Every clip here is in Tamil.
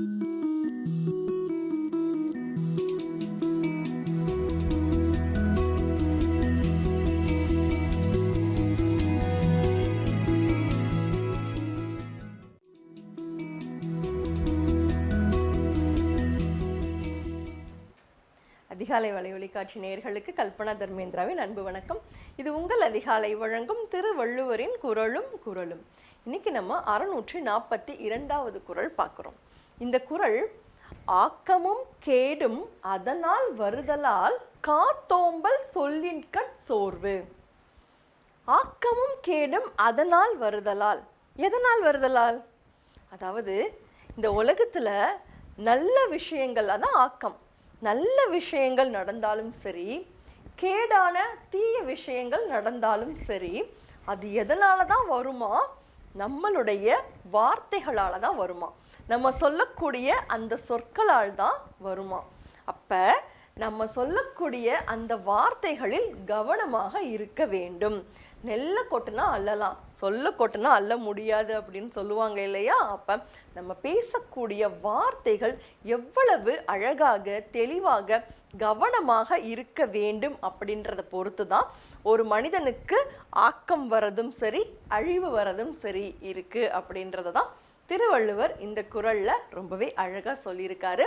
you அதிகாலை வலை ஒளிக்காட்சி நேயர்களுக்கு கல்பனா தர்மேந்திராவின் அன்பு வணக்கம். இது உங்கள் அதிகாலை வழங்கும் திருவள்ளுவரின் குரலும் குரலும். இன்னைக்கு நம்ம அறுநூற்றி நாற்பத்தி இரண்டாவது குரல் பார்க்குறோம். இந்த குரல் ஆக்கமும் கேடும் அதனால் வருதலால் காத்தோம்பல் சொல்லின்கட் சோர்வு. ஆக்கமும் கேடும் அதனால் வருதலால். எதனால் வருதலால்? அதாவது இந்த உலகத்துல நல்ல விஷயங்கள் அதான் ஆக்கம். நல்ல விஷயங்கள் நடந்தாலும் சரி கேடான தீய விஷயங்கள் நடந்தாலும் சரி அது எதனால தான் வருமா? நம்மளுடைய வார்த்தைகளால தான் வருமா? நம்ம சொல்லக்கூடிய அந்த சொற்களால் தான் வருமா? அப்போ நம்ம சொல்லக்கூடிய அந்த வார்த்தைகளில் கவனமாக இருக்க வேண்டும். நெல்ல கொட்டுனா அள்ளலாம் சொல்ல கொட்டுனா அள்ள முடியாது அப்படின்னு சொல்லுவாங்க இல்லையா? அப்போ நம்ம பேசக்கூடிய வார்த்தைகள் எவ்வளவு அழகாக தெளிவாக கவனமாக இருக்க வேண்டும் அப்படின்றத பொறுத்து தான் ஒரு மனிதனுக்கு ஆக்கம் வரதும் சரி அழிவு வரதும் சரி இருக்குது அப்படின்றத தான் திருவள்ளுவர் இந்த குரலில் ரொம்பவே அழகாக சொல்லியிருக்காரு.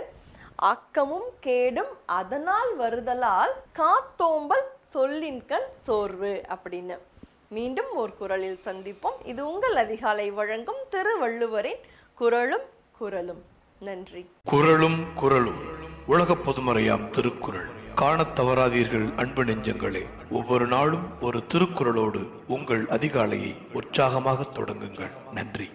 ஆக்கமும் கேடும் அதனால் வருதலால் காத்தோம்பல் சொல்லின்கண் சோர்வு அப்படின்னு. மீண்டும் ஒரு குரலில் சந்திப்போம். இது உங்கள் அதிகாலை வழங்கும் திருவள்ளுவரின் குரலும் குரலும். நன்றி. குரலும் குரலும். உலக பொதுமறையாம் திருக்குறள். காணத் தவறாதீர்கள் அன்பு நெஞ்சங்களே. ஒவ்வொரு நாளும் ஒரு திருக்குறளோடு உங்கள் அதிகாலையை உற்சாகமாக தொடங்குங்கள். நன்றி.